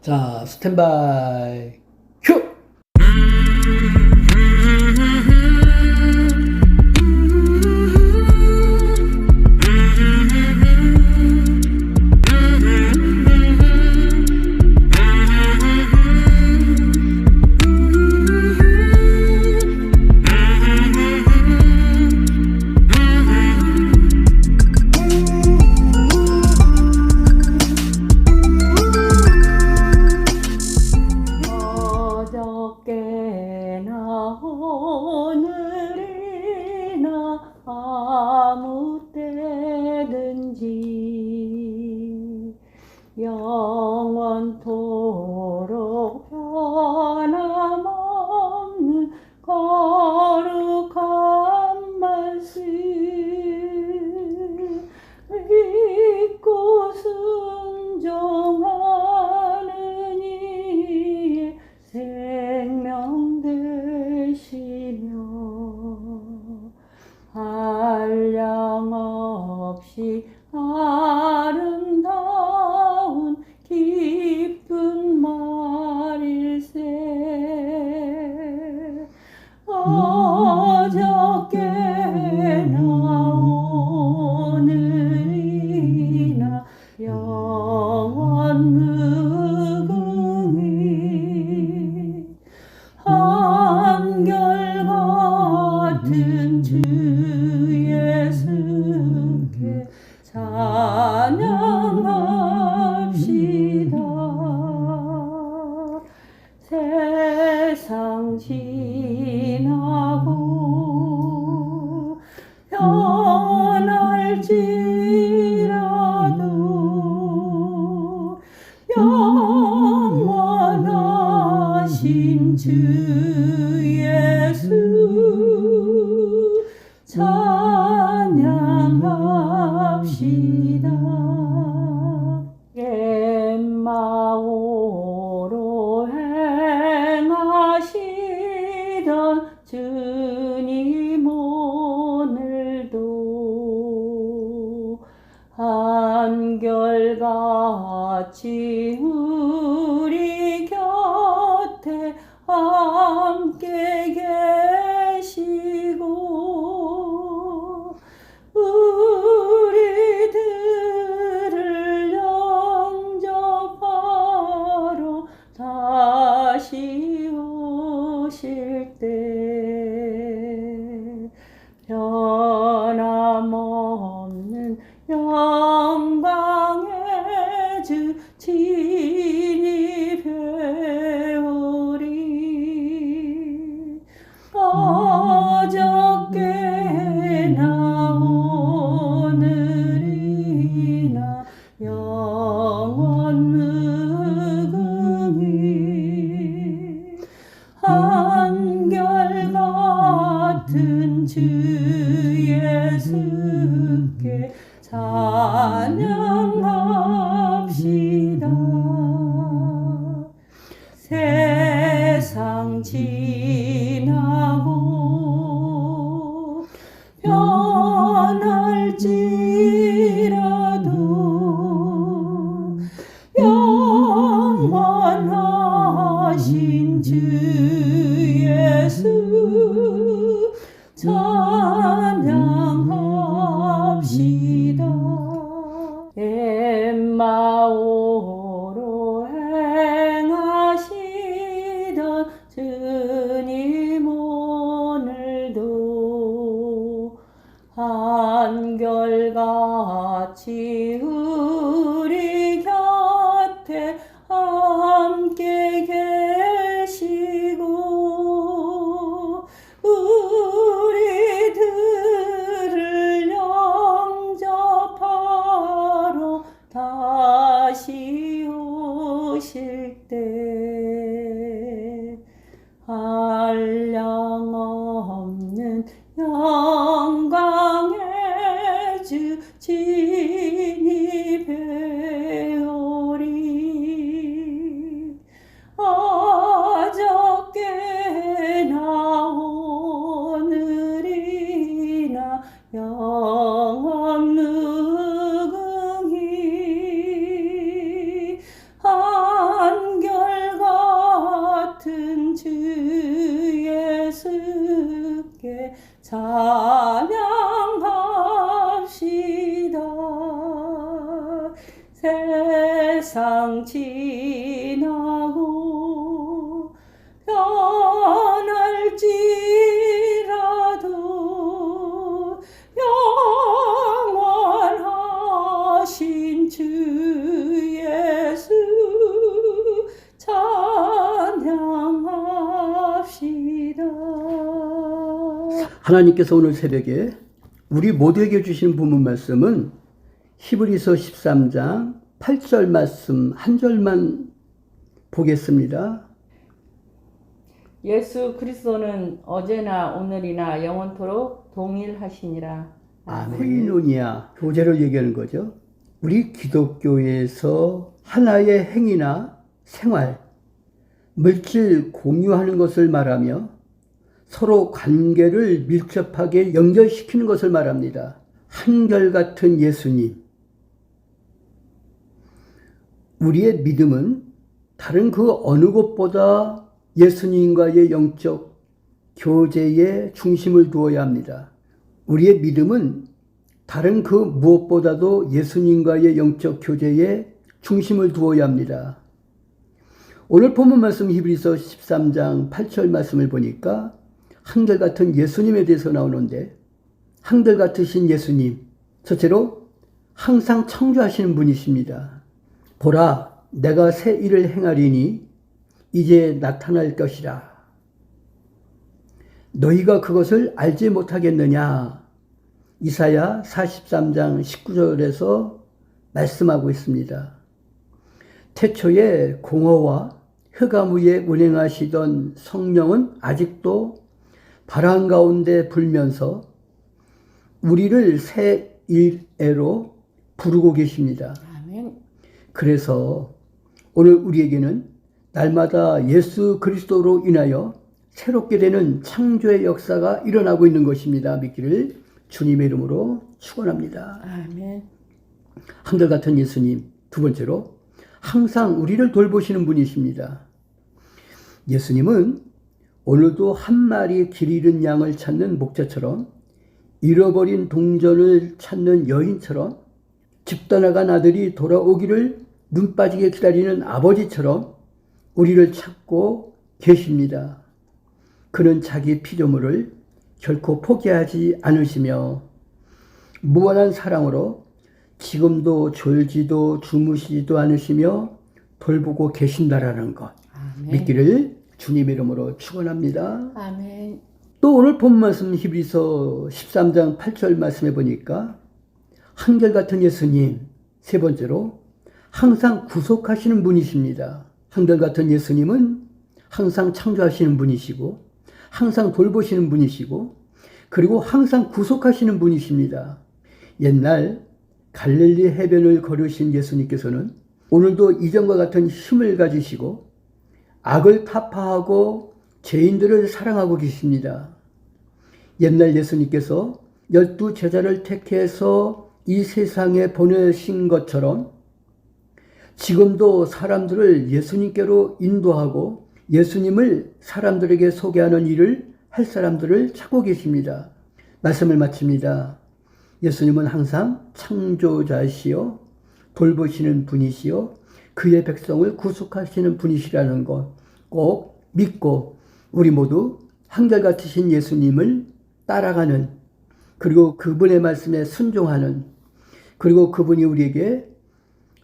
자, 스탠바이. know. 예수께 찬양합시다. 세상 지나고 변할지라도 영원하신 주 같이 우리 곁에 함께 계시고 우리들을 영접하러 다시 오실 때 하나님께서 오늘 새벽에 우리 모두에게 주신 부문 말씀은 히브리서 13장 8절 말씀 한 절만 보겠습니다. 예수 그리스도는 어제나 오늘이나 영원토록 동일하시니라. 코이노니아 교제를 얘기하는 거죠. 우리 기독교에서 하나의 행위나 생활, 물질 공유하는 것을 말하며 서로 관계를 밀접하게 연결시키는 것을 말합니다. 한결같은 예수님. 우리의 믿음은 다른 그 어느 곳보다 예수님과의 영적 교제에 중심을 두어야 합니다. 우리의 믿음은 다른 그 무엇보다도 예수님과의 영적 교제에 중심을 두어야 합니다. 오늘 본문 말씀 히브리서 13장 8절 말씀을 보니까 한결같은 예수님에 대해서 나오는데 한결같으신 예수님 첫째로 항상 창조하시는 분이십니다. 보라 내가 새 일을 행하리니 이제 나타날 것이라. 너희가 그것을 알지 못하겠느냐? 이사야 43장 19절에서 말씀하고 있습니다. 태초에 공허와 흑암 위에 운행하시던 성령은 아직도 바람 가운데 불면서 우리를 새 일애로 부르고 계십니다. 아멘. 그래서 오늘 우리에게는 날마다 예수 그리스도로 인하여 새롭게 되는 창조의 역사가 일어나고 있는 것입니다. 믿기를 주님의 이름으로 축원합니다. 아멘. 한결 같은 예수님 두 번째로 항상 우리를 돌보시는 분이십니다. 예수님은 오늘도 한 마리 길 잃은 양을 찾는 목자처럼 잃어버린 동전을 찾는 여인처럼 집 떠나간 아들이 돌아오기를 눈 빠지게 기다리는 아버지처럼 우리를 찾고 계십니다. 그는 자기 피조물을 결코 포기하지 않으시며 무한한 사랑으로 지금도 졸지도 주무시지도 않으시며 돌보고 계신다라는 것 아멘. 믿기를 주님의 이름으로 축원합니다. 아멘. 또 오늘 본 말씀 히브리서 13장 8절 말씀해 보니까 한결같은 예수님 세 번째로 항상 구속하시는 분이십니다. 한결같은 예수님은 항상 창조하시는 분이시고 항상 돌보시는 분이시고 그리고 항상 구속하시는 분이십니다. 옛날 갈릴리 해변을 걸으신 예수님께서는 오늘도 이전과 같은 힘을 가지시고 악을 타파하고 죄인들을 사랑하고 계십니다. 옛날 예수님께서 열두 제자를 택해서 이 세상에 보내신 것처럼 지금도 사람들을 예수님께로 인도하고 예수님을 사람들에게 소개하는 일을 할 사람들을 찾고 계십니다. 말씀을 마칩니다. 예수님은 항상 창조자시요 돌보시는 분이시요 그의 백성을 구속하시는 분이시라는 것 꼭 믿고 우리 모두 한결같으신 예수님을 따라가는 그리고 그분의 말씀에 순종하는 그리고 그분이 우리에게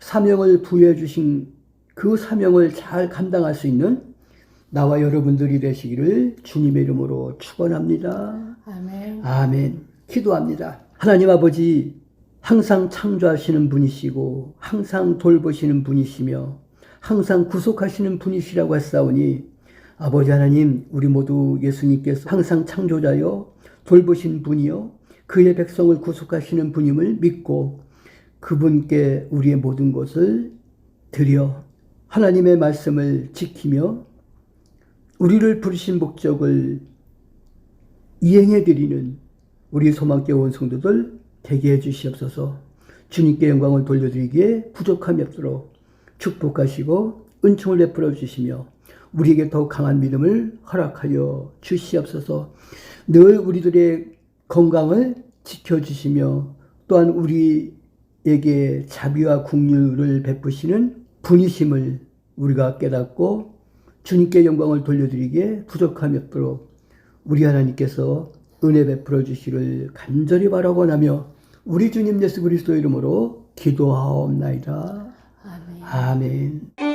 사명을 부여해 주신 그 사명을 잘 감당할 수 있는 나와 여러분들이 되시기를 주님의 이름으로 축원합니다. 아멘. 아멘. 기도합니다. 하나님 아버지 항상 창조하시는 분이시고 항상 돌보시는 분이시며 항상 구속하시는 분이시라고 했사오니 아버지 하나님 우리 모두 예수님께서 항상 창조자요 돌보신 분이요 그의 백성을 구속하시는 분임을 믿고 그분께 우리의 모든 것을 드려 하나님의 말씀을 지키며 우리를 부르신 목적을 이행해 드리는 우리 소망께 온 성도들 되게 해 주시옵소서. 주님께 영광을 돌려드리기에 부족함이 없도록 축복하시고 은총을 베풀어 주시며 우리에게 더욱 강한 믿음을 허락하여 주시옵소서. 늘 우리들의 건강을 지켜주시며 또한 우리에게 자비와 국률을 베푸시는 분이심을 우리가 깨닫고 주님께 영광을 돌려드리기에 부족함이 없도록 우리 하나님께서 은혜 베풀어 주시를 간절히 바라고 나며 우리 주님 예수 그리스도 이름으로 기도하옵나이다. 아멘. 아멘.